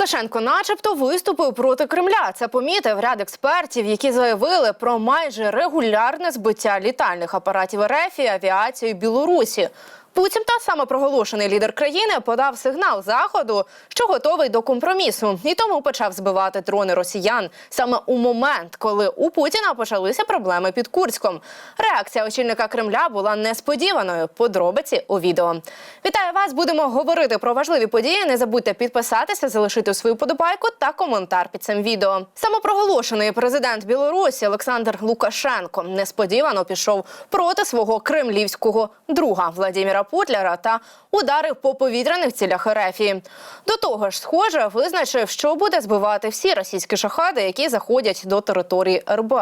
Лукашенко, начебто, виступив проти Кремля. Це помітив ряд експертів, які заявили про майже регулярне збиття літальних апаратів РФ і авіацією Білорусі. Буцімто самопроголошений лідер країни подав сигнал заходу, що готовий до компромісу, і тому почав збивати дрони росіян саме у момент, коли у Путіна почалися проблеми під Курськом. Реакція очільника Кремля була несподіваною. Подробиці у відео. Вітаю вас! Будемо говорити про важливі події. Не забудьте підписатися, залишити свою подобайку та коментар під цим відео. Самопроголошений президент Білорусі Олександр Лукашенко несподівано пішов проти свого кремлівського друга Владіміра Путляра та ударив по повітряних цілях Ерефії. До того ж, схоже, визначив, що буде збивати всі російські шахади, які заходять до території РБ.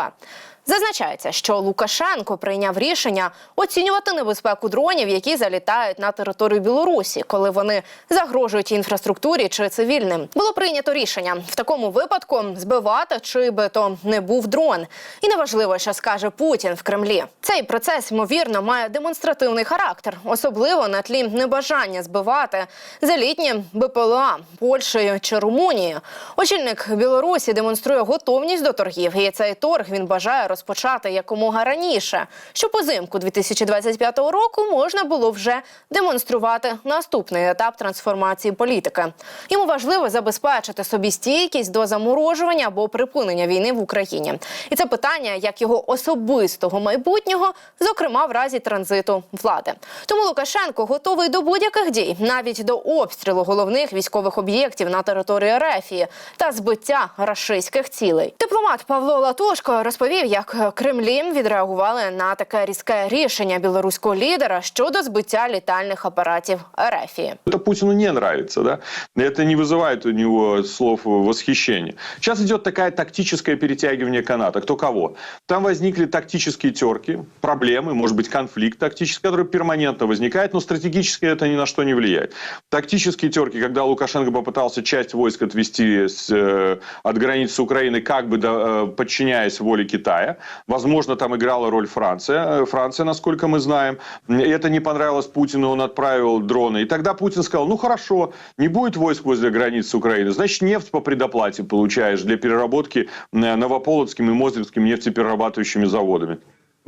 Зазначається, що Лукашенко прийняв рішення оцінювати небезпеку дронів, які залітають на територію Білорусі, коли вони загрожують інфраструктурі чи цивільним. Було прийнято рішення в такому випадку збивати, чи би то не був дрон. І неважливо, що скаже Путін в Кремлі. Цей процес ймовірно має демонстративний характер, особливо на тлі небажання збивати залітні БПЛА Польщею чи Румунією. Очільник Білорусі демонструє готовність до торгів, і цей торг він бажає розпочати якомога раніше, щоб узимку 2025 року можна було вже демонструвати наступний етап трансформації політики. Йому важливо забезпечити собі стійкість до заморожування або припинення війни в Україні. І це питання як його особистого майбутнього, зокрема в разі транзиту влади. Тому Лукашенко готовий до будь-яких дій, навіть до обстрілу головних військових об'єктів на території Рефії та збиття рашистських цілей. Дипломат Павло Латушко розповів, як Кремлі відреагували на таке різке рішення білоруського лідера щодо збиття літальних апаратів Рефії. Это Путину не нравится, да? Это не вызывает у него слов восхищения. Сейчас идет такая тактическое перетягивание каната. Кто кого? Там возникли тактические терки, проблемы, может быть, конфликт тактический, который перманентно возникает, но стратегически это ни на что не влияет. Тактические терки, когда Лукашенко попытался часть войск отвести с, э, от границы Украины, как бы да, э, подчиняясь воле Китая. Возможно, там играла роль Франция. Э, Франция, насколько мы знаем. Это не понравилось Путину, он отправил дроны. И тогда Путин сказал, ну хорошо, не будет войск возле границы Украины, значит нефть по предоплате получаешь для переработки э, Новополоцким и Мозырским нефтеперерабатывающими заводами.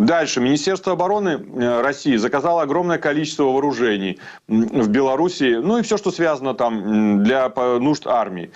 Дальше. Министерство обороны э, России заказало огромное количество вооружений в Беларуси, ну и все, что связано там для нужд армии.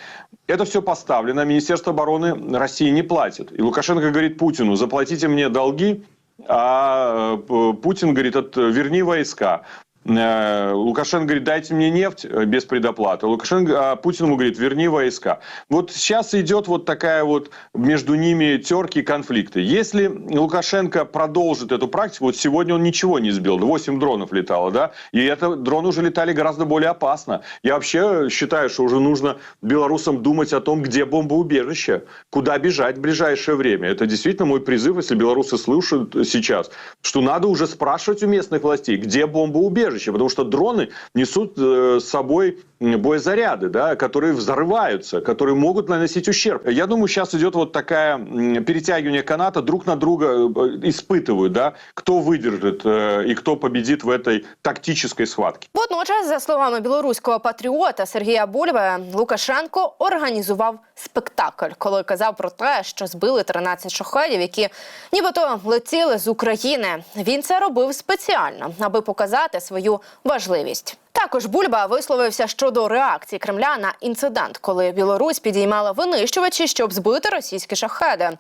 Это все поставлено. Министерство обороны России не платит. И Лукашенко говорит Путину, заплатите мне долги, а э, П- Путин говорит, «От- верни войска. Э, Лукашенко говорит, дайте мне нефть э, без предоплаты. Лукашенко, а Путин ему говорит, верни войска. Вот сейчас идет вот такая вот между ними терки и конфликты. Если Лукашенко продолжит эту практику, вот сегодня он ничего не сбил, 8 дронов летало, да, и это дроны уже летали гораздо более опасно. Я вообще считаю, что уже нужно белорусам думать о том, где бомбоубежище, куда бежать в ближайшее время. Это действительно мой призыв, если белорусы слушают сейчас, что надо уже спрашивать у местных властей, где бомбоубежище, потому что дроны несут э, с собой м, боезаряды, да, которые взрываются, которые могут наносить ущерб. Я думаю, сейчас идет вот такая м, перетягивание каната, друг на друга э, испытывают, да, кто выдержит э, и кто победит в этой тактической схватке. Водночас, за словами білоруського патріота Сергія Бульба, Лукашенко організував спектакль, коли казав про те, що збили 13 шахедів, які нібито летіли з України. Він це робив спеціально, аби показати свою важливість. Також Бульба висловився щодо реакції Кремля на інцидент, коли Білорусь підіймала винищувачі, щоб збити російські шахеди.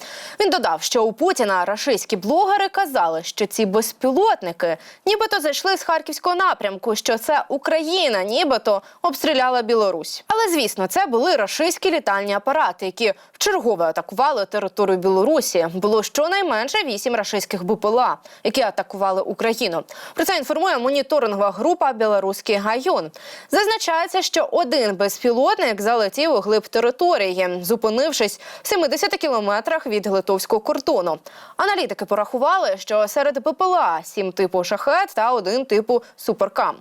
Він додав, що у Путіна рашистські блогери казали, що ці безпілотники нібито зайшли з харківського напрямку, що це Україна, нібито обстріляла Білорусь. Але звісно, це були рашистські літальні апарати, які вчергове атакували територію Білорусі. Було щонайменше вісім рашистських БПЛА, які атакували Україну. Про це інформує моніторингова група Білоруський гаюн. Зазначається, що один безпілотник залетів у глиб території, зупинившись в 70 кілометрах від литовського кордону. Аналітики порахували, що серед БПЛА сім типу шахет та один типу суперкам.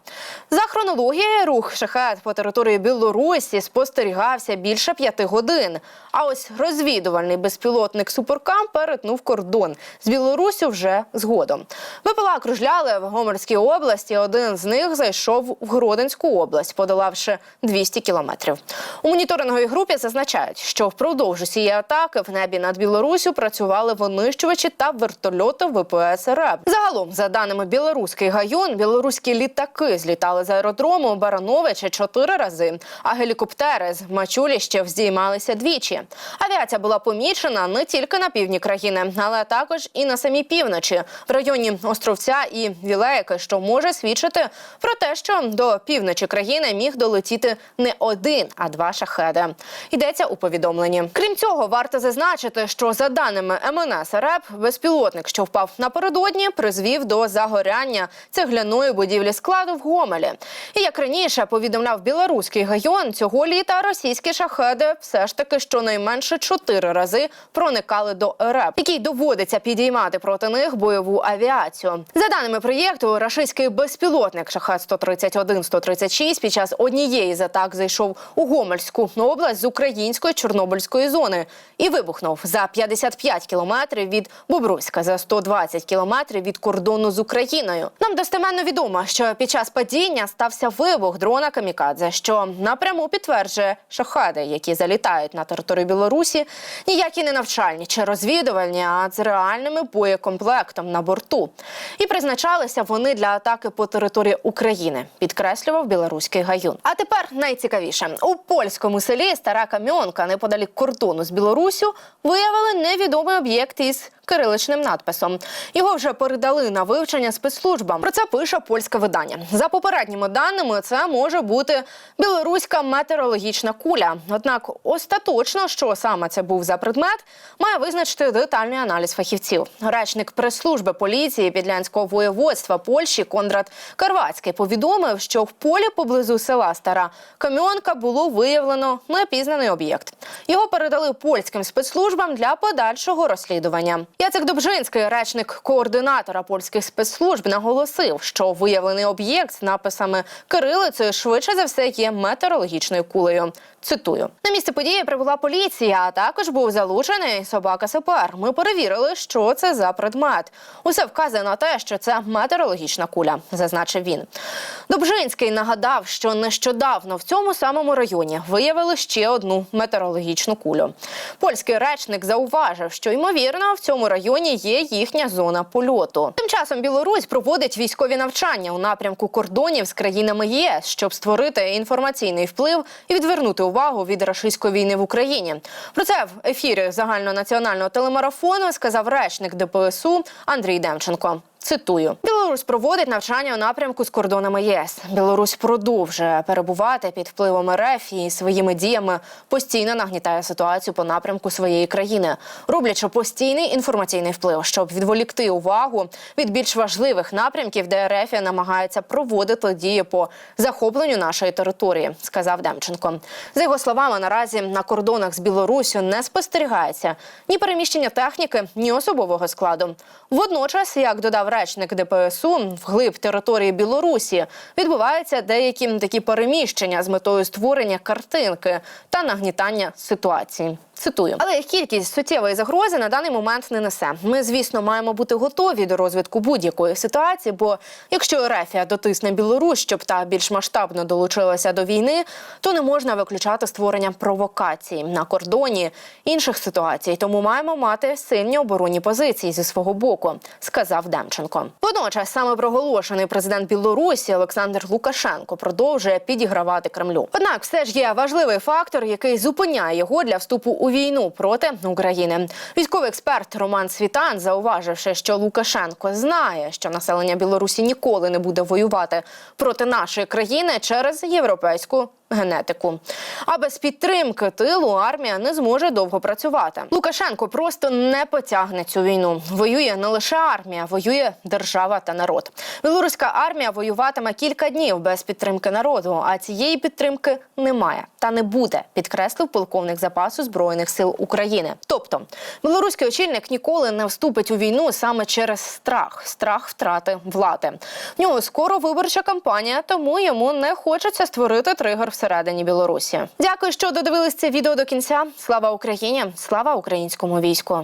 За хронологією рух шахет по території Білорусі спостерігався більше п'яти годин. А ось розвідувальний безпілотник суперкам перетнув кордон з Білорусю вже згодом. БПЛА кружляли в Гомельській області. Один з них зайшов в Гродинську область, подолавши 200 кілометрів. У моніторинговій групі зазначають, що впродовж усієї атаки в небі над Білоруссю працювали винищувачі та вертольоти ВПС РЕБ. Загалом, за даними білоруський гаюн, білоруські літаки злітали з аеродрому Барановича чотири рази, а гелікоптери з Мачуліщів здіймалися двічі. Авіація була помічена не тільки на півдні країни, але також і на самій півночі, в районі Островця і Вілейки, що може свідчити про те, що до півночі країни міг долетіти не один, а два шахеди. Йдеться у повідомленні. Крім цього, варто зазначити, що за даними МНС РЕП, безпілотник, що впав напередодні, призвів до загоряння цегляної будівлі складу в Гомелі. І як раніше повідомляв білоруський гайон, цього літа російські шахеди все ж таки щонайменше чотири рази проникали до РЕП, який доводиться підіймати проти них бойову авіацію. За даними проєкту, рашистський безпілотник шахет 131 136 під час однієї з атак зайшов у Гомельську область з української Чорнобильської зони і вибухнув за 55 кілометрів від Бобруйська, за 120 кілометрів від кордону з Україною. Нам достеменно відомо, що під час падіння стався вибух дрона Камікадзе, що напряму підтверджує шахеди, які залітають на територію Білорусі, ніякі не навчальні чи розвідувальні, а з реальними боєкомплектом на борту. І призначалися вони для атаки по території України, підкреслював білоруський гаюн. А тепер найцікавіше у польському селі Стара Кам'янка, неподалік кордону з Білоруссю, виявили невідомий об'єкт із кириличним надписом. Його вже передали на вивчення спецслужбам. Про це пише польське видання. За попередніми даними, це може бути білоруська метеорологічна куля. Однак, остаточно, що саме це був за предмет, має визначити детальний аналіз фахівців. Речник прес-служби поліції Підлянського воєводства Польщі Кондрат Карвацький повідомив, що в полі поблизу села Стара Кам'янка було виявлено непізнаний об'єкт. Його передали польським спецслужбам для подальшого розслідування. Яцек Добжинський, речник координатора польських спецслужб, наголосив, що виявлений об'єкт з написами кирилицею швидше за все є метеорологічною кулею. Цитую на місце події прибула поліція, а також був залучений собака СПР. Ми перевірили, що це за предмет. Усе вказує на те, що це метеорологічна куля, зазначив він. Добжинський нагадав, що нещодавно в цьому самому районі виявили ще одну метеорологічну кулю. Польський речник зауважив, що ймовірно в цьому районі є їхня зона польоту. Тим часом Білорусь проводить військові навчання у напрямку кордонів з країнами ЄС, щоб створити інформаційний вплив і відвернути увагу від рашистської війни в Україні. Про це в ефірі загальнонаціонального телемарафону сказав речник ДПСУ Андрій Демченко. Цитую, Білорусь проводить навчання у напрямку з кордонами ЄС. Білорусь продовжує перебувати під впливом РФ і своїми діями постійно нагнітає ситуацію по напрямку своєї країни, роблячи постійний інформаційний вплив, щоб відволікти увагу від більш важливих напрямків, де РФ намагається проводити дії по захопленню нашої території, сказав Демченко. За його словами, наразі на кордонах з Білоруссю не спостерігається ні переміщення техніки, ні особового складу. Водночас, як додав речник ДПСУ, вглиб території Білорусі відбуваються деякі такі переміщення з метою створення картинки та нагнітання ситуації. Цитую, але кількість суттєвої загрози на даний момент не несе. Ми, звісно, маємо бути готові до розвитку будь-якої ситуації. Бо якщо Рефія дотисне Білорусь, щоб та більш масштабно долучилася до війни, то не можна виключати створення провокацій на кордоні інших ситуацій. Тому маємо мати сильні оборонні позиції зі свого боку, сказав Демченко. Водночас саме проголошений президент Білорусі Олександр Лукашенко продовжує підігравати Кремлю. Однак, все ж є важливий фактор, який зупиняє його для вступу у війну проти України. Військовий експерт Роман Світан, зауваживши, що Лукашенко знає, що населення Білорусі ніколи не буде воювати проти нашої країни через європейську. Генетику, а без підтримки тилу армія не зможе довго працювати. Лукашенко просто не потягне цю війну. Воює не лише армія, воює держава та народ. Білоруська армія воюватиме кілька днів без підтримки народу. А цієї підтримки немає та не буде, підкреслив полковник запасу збройних сил України. Тобто, білоруський очільник ніколи не вступить у війну саме через страх, страх втрати влади. В нього скоро виборча кампанія, тому йому не хочеться створити тригер всередині Білорусі. Дякую, що додивились це відео до кінця. Слава Україні! Слава українському війську!